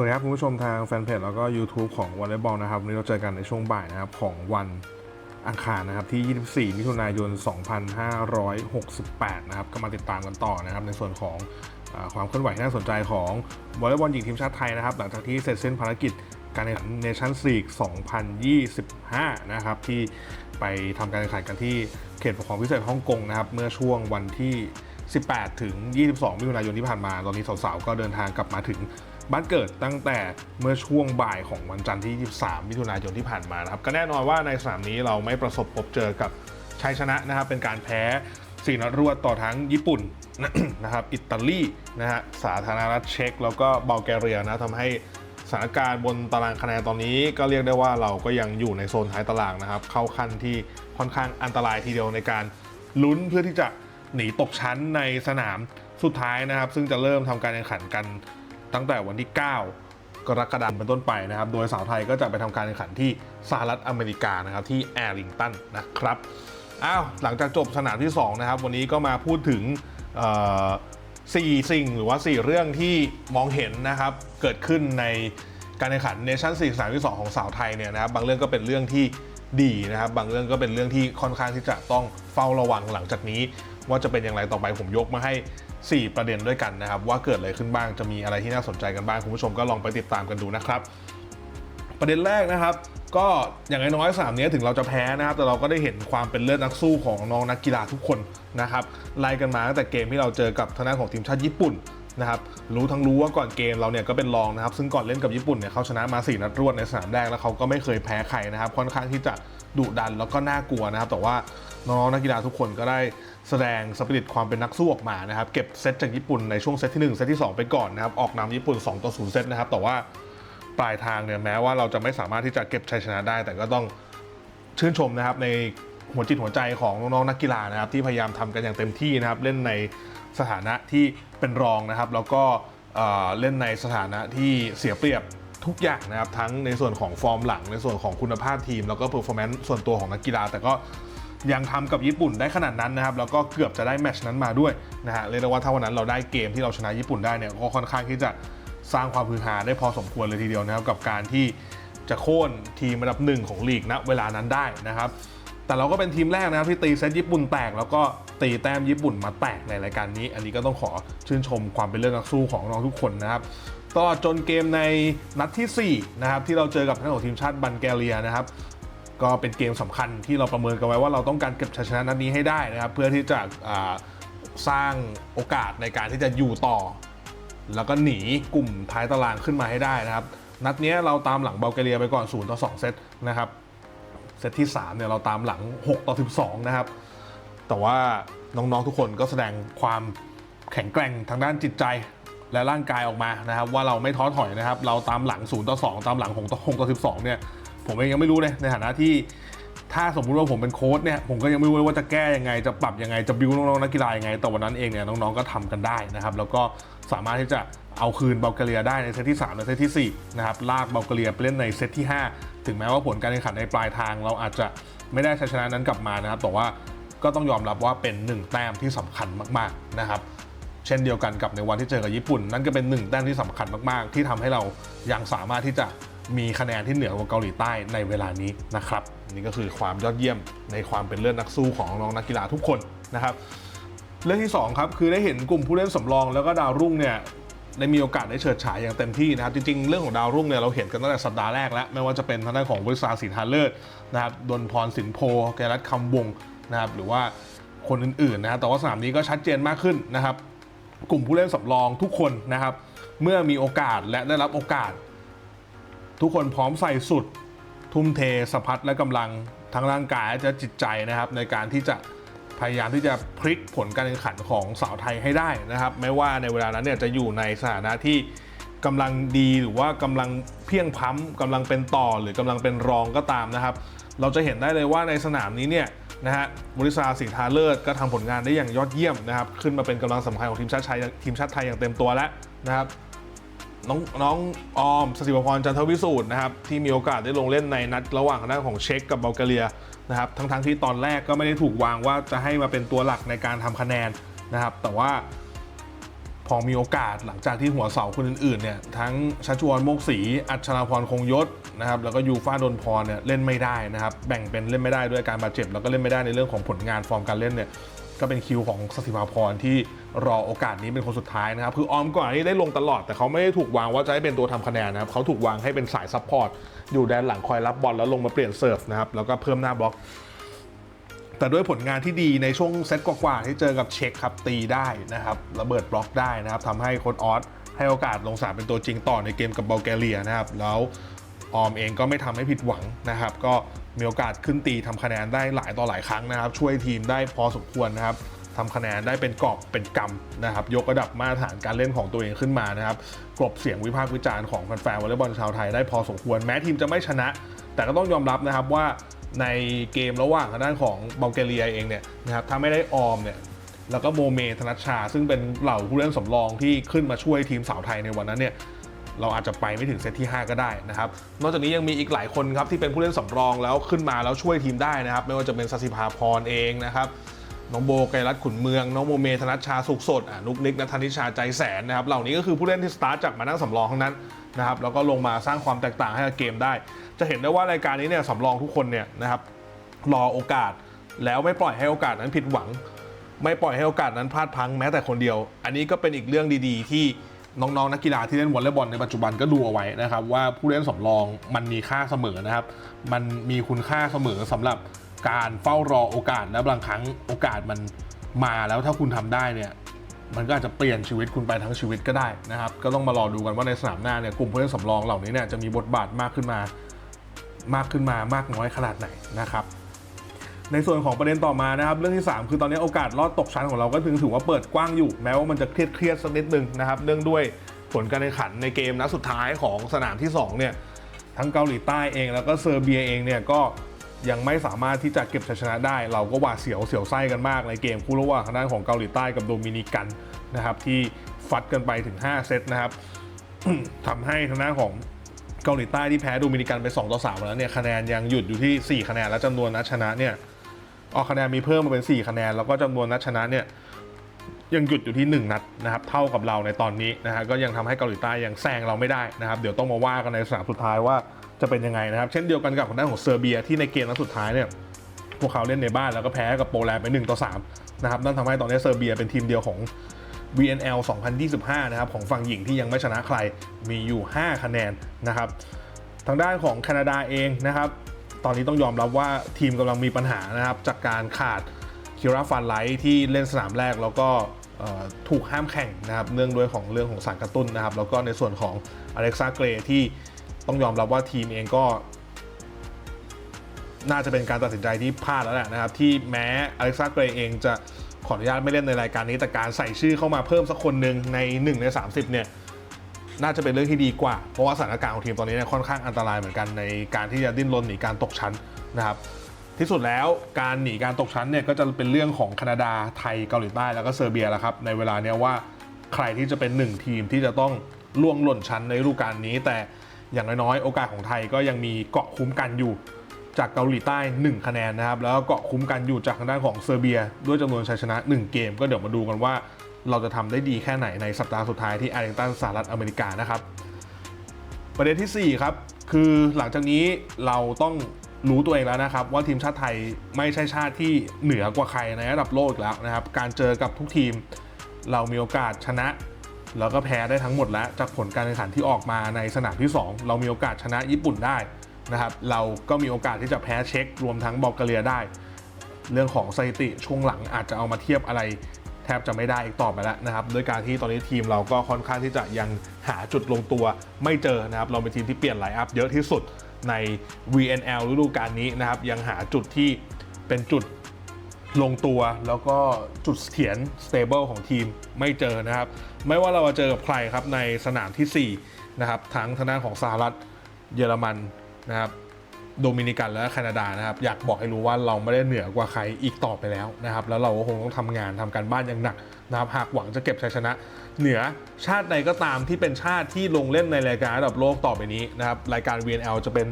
วัสดีครับคุณผู้ชมทางแฟนเพจแล้วก็ YouTube ของวอลเลย์บอลนะครับวันนี้เราเจอกันในช่วงบ่ายนะครับของวันอังคารนะครับที่ 24 มิถุนายน 2568 นะครับก็มาติดตามกันต่อนะครับในส่วนของอความเคลื่อนไหวที่น่าสนใจของวอลเลย์บอลหญิงทีมชาติไทยนะครับหลังจากที่เสร็จสิ้นภารกิจการแข่งขันเนชั่นลีก 2025 นะครับที่ไปทำการแข่งขันกันที่เขตปกครองพิเศษฮ่องกงนะครับเมื่อช่วงวันที่ 18 ถึง 22 มิถุนายนที่ผ่านมา ตอนนี้สาวๆก็เดินทางกลับมาถึง บ้านเกิดตั้งแต่เมื่อช่วงบ่ายของวันจันทร์ที่ 23 มิถุนายนที่ผ่านมานะครับก็แน่นอนว่าในสนามนี้เราไม่ประสบพบเจอกับชัยชนะนะครับเป็นการแพ้สี่นัดรวดต่อทั้งญี่ปุ่นนะครับอิตาลีนะฮะสาธารณรัฐเช็กแล้วก็บัลแกเรียนะทำให้สถานการณ์บนตารางคะแนนตอนนี้ก็เรียกได้ว่าเราก็ยังอยู่ในโซนท้ายตารางนะครับ เข้าขั้นที่ค่อนข้างอันตรายทีเดียวในการลุ้นเพื่อที่จะหนีตกชั้นในสนามสุดท้ายนะครับ ซึ่งจะเริ่มทำการแข่งขันกัน ตั้งแต่วันที่ 9 กรกฎาคมเป็นต้นไปนะครับ โดยสาวไทยก็จะไปทำการแข่งขันที่สหรัฐอเมริกานะครับที่แอร์ลิงตันนะครับอ้าวหลังจากจบสนามที่ 2 นะครับ วันนี้ก็มาพูดถึงสี่สิ่งหรือว่า 4 เรื่องที่มองเห็นนะครับเกิดขึ้นในการแข่งขันเนชั่นสี่สนามที่ 2 ของสาวไทยเนี่ยนะครับบางเรื่องก็เป็นเรื่องที่ดีนะครับ บางเรื่องก็เป็นเรื่องที่ค่อนข้างที่จะต้องเฝ้าระวังหลังจากนี้ ว่าจะเป็นอย่างไรต่อไปผมยกมาให้ 4 ประเด็นด้วยกันนะครับ ว่าเกิดอะไรขึ้นบ้างจะมีอะไรที่น่าสนใจกันบ้างคุณผู้ชมก็ลองไปติดตามกันดูนะครับ ประเด็นแรกนะครับ ก็อย่างน้อยๆสามนี้ถึงเราจะแพ้นะครับ แต่เราก็ได้เห็นความเป็นเลือดนักสู้ของน้องนักกีฬาทุกคนนะครับไล่กันมาตั้งแต่เกมที่เราเจอกับทางด้านของทีมชาติญี่ปุ่นนะครับรู้ทั้งรู้ว่าก่อนเกมเราเนี่ยก็เป็นรองนะครับ ซึ่งก่อนเล่นกับญี่ปุ่นเนี่ยเขาชนะมา 4 นัดรวดในสนามแรกแล้วเขาก็ไม่เคยแพ้ใครนะครับ ค่อนข้างที่จะดุดันแล้วก็น่ากลัวนะครับ แต่ว่า น้องนักกีฬาทุกคนก็ได้แสดงสปิริตความเป็นนักสู้ออกมานะครับเก็บเซตจากญี่ปุ่นในช่วงเซตที่หนึ่งเซตที่สองไปก่อนนะครับออกนำญี่ปุ่น 2 ต่อ 0 เซตนะครับแต่ว่าปลายทางเนี่ยแม้ว่าเราจะไม่สามารถที่จะเก็บชัยชนะได้ แต่ก็ต้องชื่นชมนะครับในหัวจิตหัวใจของน้องนักกีฬานะครับที่พยายามทำกันอย่างเต็มที่นะครับเล่นในสถานะที่เป็นรองนะครับ แล้วก็เเล่นในสถานะที่เสียเปรียบทุกอย่างนะครับทั้งในส่วนของฟอร์มหลังในส่วนของคุณภาพทีม แล้วก็เพอร์ฟอร์แมนซ์ส่วนตัวของนักกีฬา แต่ก็ ยังทำกับญี่ปุ่นได้ขนาดนั้นนะครับแล้วก็เกือบจะได้แมชนั้นมาด้วยนะฮะเรียกได้ว่าถ้าวันนั้นเราได้เกมที่เราชนะญี่ปุ่นได้เนี่ยก็ค่อนข้างที่จะสร้างความฮือฮาได้พอสมควรเลยทีเดียวนะครับกับการที่จะโค่นทีมอันดับหนึ่งของลีกณเวลานั้นได้นะครับแต่เราก็เป็นทีมแรกนะครับที่ตีเซตญี่ปุ่นแตก แล้วก็ตีแต้มญี่ปุ่นมาแตกในรายการนี้ อันนี้ก็ต้องขอชื่นชมความเป็นเรื่องนักสู้ของน้องทุกคนนะครับตลอดจนเกมในนัดทีสี่4นะครับที่เราเจอกับทางของทีมชาติบัลแกเรียนะครับ ก็เป็นเกมสำคัญที่เราประเมินกันไว้ว่าเราต้องการเก็บชัยชนะนัดนี้ให้ได้นะครับ เพื่อที่จะสร้างโอกาสในการที่จะอยู่ต่อ แล้วก็หนีกลุ่มท้ายตารางขึ้นมาให้ได้นะครับ นัดเนี้ยเราตามหลังเบลแกเรียไปก่อน0ต่อ2เซตนะครับเซตที่ 3เนี่ยเราตามหลัง 6 ต่อ 12 นะครับ แต่ว่าน้อง ๆ ทุกคนก็แสดงความแข็งแกร่งทางด้านจิตใจและร่างกายออกมานะครับ ว่าเราไม่ท้อถอยนะครับ เราตามหลัง 0 ต่อ 2 ตามหลัง6ต่อ6ต่อ 12 เนี่ย ผมเองยังไม่รู้เลยในฐานะที่ถ้าสมมุติว่าผมเป็นโค้ชเนี่ยผมก็ยังไม่รู้ว่าจะแก้ยังไง จะปรับยังไงจะบิวน้องๆนักกีฬายังไง แต่วันนั้นเองเนี่ยน้องๆก็ทำกันได้นะครับ แล้วก็สามารถที่จะเอาคืนเบลแกเรียได้ในเซตที่ 3 และเซตทีสี่4 นะครับ ลากเบลแกเรียไปเล่นในเซตที่ 5 ถึงแม้ว่าผลการแข่งขันในปลายทาง เราอาจจะไม่ได้ชัยชนะนั้นกลับมานะครับ แต่ว่าก็ต้องยอมรับว่าเป็นหนึ่งแต้มที่สำคัญมากๆนะครับ เช่นเดียวกันกับในวันที่เจอกับญี่ปุ่น นั่นก็เป็นหนึ่งแต้มที่สำคัญมากๆ ที่ทำให้เรายังสามารถที่จะ มีคะแนนที่เหนือกว่าเกาหลีใต้ในเวลานี้นะครับนี่ก็คือความยอดเยี่ยมในความเป็นเลือดนักสู้ของน้องนักกีฬาทุกคนนะครับ เรื่องที่สองครับคือได้เห็นกลุ่มผู้เล่นสำรองแล้วก็ดาวรุ่งเนี่ยได้มีโอกาสได้เฉิดฉายอย่างเต็มที่นะครับ จริงๆ เรื่องของดาวรุ่งเนี่ยเราเห็นกันตั้งแต่สัปดาห์แรกแล้ว ไม่ว่าจะเป็นทางด้านของบริษัทสินทาเลิศนะครับดนพรสินโพแกรัตคำวงนะครับหรือว่าคนอื่นๆนะครับแต่ว่าสนามนี้ก็ชัดเจนมากขึ้นนะครับ กลุ่มผู้เล่นสำรองทุกคนนะครับ เมื่อมีโอกาสและได้รับโอกาส ทุกคนพร้อมใส่สุด ทุ่มเทสะพัดและกำลังทั้งร่างกายและจิตใจนะครับ ในการที่จะพยายามที่จะพลิกผลการแข่งขันของสาวไทยให้ได้นะครับไม่ว่าในเวลานั้นเนี่ยจะอยู่ในสถานะที่กำลังดีหรือว่ากำลังเพียงพล้ำกำลังเป็นต่อหรือกำลังเป็นรองก็ตามนะครับ เราจะเห็นได้เลยว่าในสนามนี้เนี่ยนะฮะบริษัทสิงทาเลิศก็ทำผลงานได้อย่างยอดเยี่ยมนะครับ ขึ้นมาเป็นกำลังสำคัญของทีมชาติไทยทีมชาติไทยอย่างเต็มตัวแล้วนะครับ น้องน้องออมสศิวพรจันทวิสูตรนะครับที่มีโอกาสได้ลงเล่นในนัดระหว่างทางด้าของเช็กกับเบลแกเรียนะครับทั้งทั้งๆที่ตอนแรกก็ไม่ได้ถูกวางว่าจะให้มาเป็นตัวหลักในการทำคะแนนนะครับ แต่ว่าพอมีโอกาสหลังจากที่หัวเสาคนอื่นๆเนี่ยทั้งชัชวอนโมกศรีอัชราพรคงยศนะครับแล้วก็ยูฟ่าดนพรเนี่ยเล่นไม่ได้นะครับ แบ่งเป็นเล่นไม่ได้ด้วยการบาดเจ็บ แล้วก็เล่นไม่ได้ในเรื่องของผลงานฟอร์มการเล่นเนี่ย ก็เป็นคิวของสติภาพรที่รอโอกาสนี้เป็นคนสุดท้ายนะครับ คือออมก่อนนี้ได้ลงตลอด แต่เขาไม่ได้ถูกวางว่าจะให้เป็นตัวทำคะแนนนะครับเขาถูกวางให้เป็นสายซัพพอร์ตอยู่แดนหลังคอยรับบอลแล้วลงมาเปลี่ยนเซิร์ฟนะครับแล้วก็เพิ่มหน้าบล็อก แต่ด้วยผลงานที่ดีในช่วงเซตกว่าๆที่เจอกับเช็คครับตีได้นะครับระเบิดบล็อกได้นะครับทำให้โค้ดออสให้โอกาสลงสนามเป็นตัวจริงต่อในเกมกับบัลแกเรียนะครับแล้วออมเองก็ไม่ทำให้ผิดหวังนะครับ ก็ มีโอกาสขึ้นตีทำคะแนนได้หลายต่อหลายครั้งนะครับ ช่วยทีมได้พอสมควรนะครับทำคะแนนได้เป็นกอบเป็นกำนะครับ ยกระดับมาตรฐานการเล่นของตัวเองขึ้นมานะครับกลบเสียงวิพากษ์วิจารณ์ของแฟนวอลเลย์บอลชาวไทยได้พอสมควรแม้ทีมจะไม่ชนะ แต่ก็ต้องยอมรับนะครับว่าในเกมระหว่างทางด้านของบัลแกเรียเองเนี่ยนะครับถ้าไม่ได้ออมเนี่ยแล้วก็โมเมธนัชชา ซึ่งเป็นเหล่าผู้เล่นสำรองที่ขึ้นมาช่วยทีมสาวไทยในวันนั้นเนี่ย เราอาจจะไปไม่ถึงเซตที่ 5 ก็ได้นะครับ นอกจากนี้ยังมีอีกหลายคนครับที่เป็นผู้เล่นสำรองแล้วขึ้นมาแล้วช่วยทีมได้นะครับ ไม่ว่าจะเป็นสสิภาพรเองนะครับน้องโบไกรรัตน์ขุนเมือง น้องโมเมธนัชชาสุขสดอะนุกนิกนัทนิชาใจแสนนะครับเหล่านี้ก็คือผู้เล่นที่สตาร์ทจากมานั่งสำรองทั้งนั้นนะครับแล้วก็ลงมาสร้างความแตกต่างให้กับเกมได้ จะเห็นได้ว่ารายการนี้เนี่ยสำรองทุกคนเนี่ยนะครับรอโอกาสแล้วไม่ปล่อยให้โอกาสนั้นผิดหวัง ไม่ปล่อยให้โอกาสนั้นพลาดพังแม้แต่คนเดียว อันนี้ก็เป็นอีกเรื่องดีๆ ที่ น้องๆนักกีฬาที่เล่นวอลเลย์บอลในปัจจุบันก็ดูเอาไว้นะครับ ว่าผู้เล่นสำรองมันมีค่าเสมอนะครับ มันมีคุณค่าเสมอสำหรับการเฝ้ารอโอกาสและบางครั้งโอกาสมันมาแล้วถ้าคุณทำได้เนี่ยมันก็อาจจะเปลี่ยนชีวิตคุณไปทั้งชีวิตก็ได้นะครับ ก็ต้องมารอดูกันว่าในสนามหน้าเนี่ยกลุ่มผู้เล่นสำรองเหล่านี้เนี่ยจะมีบทบาทมากขึ้นมามากขึ้นมามากน้อยขนาดไหนนะครับ ในส่วนของประเด็นต่อมานะครับเรื่องที่ 3 คือตอนนี้โอกาสรอดตกชั้นของเราก็ถึงถือว่าเปิดกว้างอยู่ แม้ว่ามันจะเครียดเครียดสักนิดนึงนะครับเนื่องด้วยผลการแข่งขันในเกมนัดสุดท้ายของสนามที่2เนี่ยทั้งเกาหลีใต้เองแล้วก็เซอร์เบียเองเนี่ยก็ยังไม่สามารถที่จะเก็บชัยชนะได้ เราก็หวาดเสียวเสียวไส้กันมากในเกมคู่ระหว่างทางด้านของเกาหลีใต้กับโดมินิกันนะครับที่ฟัดกันไปถึง 5 เซตนะครับทำให้ทางด้านของเกาหลีใต้ที่แพ้โดมินิกันไป 2 ต่อ 3 แล้วเนี่ยคะแนนยังหยุดอยู่ที่ 4 คะแนนและจำนวนนัดชนะเนี่ย ออกคะแนนมีเพิ่มมาเป็น 4 คะแนน แล้วก็จำนวนนัดชนะเนี่ยยังหยุดอยู่ที่ 1 นัดนะครับเท่ากับเราในตอนนี้นะฮะก็ยังทำให้เกาหลีใต้ยังแซงเราไม่ได้นะครับเดี๋ยวต้องมาว่ากันในสนามสุดท้ายว่าจะเป็นยังไงนะครับเช่นเดียวกันกับทางด้านของเซอร์เบียที่ในเกมนัดสุดท้ายเนี่ยพวกเขาเล่นในบ้านแล้วก็แพ้กับโปแลนด์ไป1ต่อ3นะครับนั่นทำให้ตอนนี้เซอร์เบียเป็นทีมเดียวของ VNL 2025 นะครับของฝั่งหญิงที่ยังไม่ชนะใครมีอยู่ 5 คะแนนนะครับทางด้านของแคนาดาเองนะครับ ตอนนี้ต้องยอมรับว่าทีมกำลังมีปัญหานะครับ จากการขาดคิราฟันไลท์ที่เล่นสนามแรกแล้วก็ถูกห้ามแข่งนะครับเนื่องด้วยของเรื่องของสารกระตุ้นนะครับ แล้วก็ในส่วนของอเล็กซ่าเกรที่ต้องยอมรับว่าทีมเองก็ น่าจะเป็นการตัดสินใจที่พลาดแล้วแหละนะครับ ที่แม้อเล็กซ่าเกรเองจะขออนุญาตไม่เล่นในรายการนี้ แต่การใส่ชื่อเข้ามาเพิ่มสักคนหนึ่งใน 1 ใน 30 เนี่ย น่าจะเป็นเรื่องที่ดีกว่า เพราะว่าสถานการณ์ของทีมตอนนี้เนี่ยค่อนข้างอันตรายเหมือนกันในการที่จะดิ้นรนหนีการตกชั้นนะครับที่สุดแล้วการหนีการตกชั้นเนี่ยก็จะเป็นเรื่องของแคนาดาไทยเกาหลีใต้แล้วก็เซอร์เบียแล้วครับในเวลาเนี้ยว่าใครที่จะเป็นหนึ่งทีมที่จะต้องล่วงหล่นชั้นในฤดูกาลนี้ แต่อย่างน้อยๆ โอกาสของไทยก็ยังมีเกาะคุ้มกันอยู่จากเกาหลีใต้ 1 คะแนนนะครับ แล้วก็เกาะคุ้มกันอยู่จากทางด้านของเซอร์เบีย ด้วยจำนวนชัยชนะ 1 เกม ก็เดี๋ยวมาดูกันว่า เราจะทำได้ดีแค่ไหนในสัปดาห์สุดท้ายที่อาร์เรนตันสหรัฐอเมริกานะครับ ประเด็นทีสี่ 4 ครับ คือหลังจากนี้เราต้องรู้ตัวเองแล้วนะครับ ว่าทีมชาติไทยไม่ใช่ชาติที่เหนือกว่าใครในระดับโลกอีกแล้วนะครับ การเจอกับทุกทีมเรามีโอกาสชนะ แล้วก็แพ้ได้ทั้งหมดแล้ว จากผลการแข่งขันที่ออกมาในสนามที่ 2 เรามีโอกาสชนะญี่ปุ่นได้นะครับ เราก็มีโอกาสที่จะแพ้เช็กรวมทั้งบัลแกเรียได้ เรื่องของสถิติช่วงหลังอาจจะเอามาเทียบอะไร ทบจะไม่ได้อีกต่อไปแล้วนะครับด้วยการที่ตอนนี้ทีมเราก็ค่อนข้างที่จะยังหาจุดลงตัวไม่เจอนะครับเราเป็นทีมที่เปลี่ยนไลน์อัพเยอะที่สุดใน VNL ฤดูกาลนี้นะครับยังหาจุดที่เป็นจุดลงตัวแล้วก็จุดเสถียร stable ของทีมไม่เจอนะครับ ไม่ว่าเราจะเจอกับใครครับในสนามทีสี่4นะครับทั้งทางด้านของสหรัฐเยอรมันนะครับ โดมินิกันและแคนาดานะครับอยากบอกให้รู้ว่าเราไม่ได้เหนือกว่าใครอีกต่อไปแล้วนะครับแล้วเราก็คงต้องทำงานทำการบ้านอย่างหนักนะครับหากหวังจะเก็บชัยชนะ เหนือชาติใดก็ตามที่เป็นชาติที่ลงเล่นในรายการระดับโลกต่อไปนี้นะครับรายการ VNL จะเป็น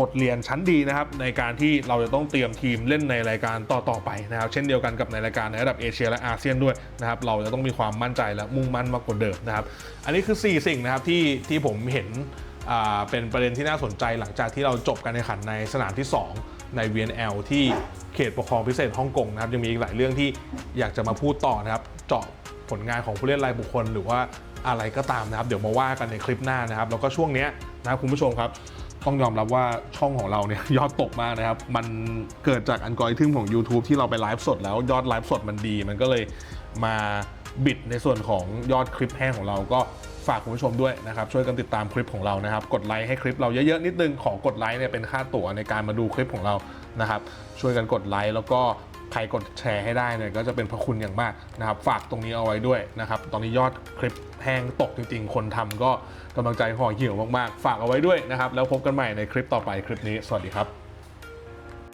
บทเรียนชั้นดีนะครับในการที่เราจะต้องเตรียมทีมเล่นในรายการต่อๆไปนะครับ เช่นเดียวกันกับในรายการในระดับเอเชียและอาเซียนด้วยนะครับเราจะต้องมีความมั่นใจและมุ่งมั่นมากกว่าเดิมนะครับ อันนี้คือ 4 สิ่งนะครับที่ที่ผมเห็น เป็นประเด็นที่น่าสนใจหลังจากที่เราจบการแข่งขันในสนามที่ 2 ใน VNL ที่เขตปกครองพิเศษฮ่องกงนะครับยังมีอีกหลายเรื่องที่อยากจะมาพูดต่อนะครับ เจาะผลงานของผู้เล่นรายบุคคล หรือว่าอะไรก็ตามนะครับ เดี๋ยวมาว่ากันในคลิปหน้านะครับ แล้วก็ช่วงนี้นะค,คุณผู้ชมครับ ต้องยอมรับว่าช่องของเราเนี่ยยอดตกมากนะครับ มันเกิดจากอัลกอริทึมของ YouTube ที่เราไปไลฟ์สดแล้วยอดไลฟ์สดมันดี มันก็เลยมาบิดในส่วนของยอดคลิปแห้งของเราก็ ฝากคุณผู้ชมด้วยนะครับช่วยกันติดตามคลิปของเรานะครับ กดไลค์ให้คลิปเราเยอะๆนิดนึงขอกดไลค์เนี่ยเป็นค่าตั๋วในการมาดูคลิปของเรานะครับ ช่วยกันกดไลค์แล้วก็ใครกดแชร์ให้ได้เนี่ยก็จะเป็นพระคุณอย่างมากนะครับ ฝากตรงนี้เอาไว้ด้วยนะครับ ตอนนี้ยอดคลิปแห้งตกจริงๆ คนทำก็กำลังใจห่อเหี่ยวมากๆ ฝากเอาไว้ด้วยนะครับ แล้วพบกันใหม่ในคลิปต่อไปคลิปนี้ สวัสดีครับ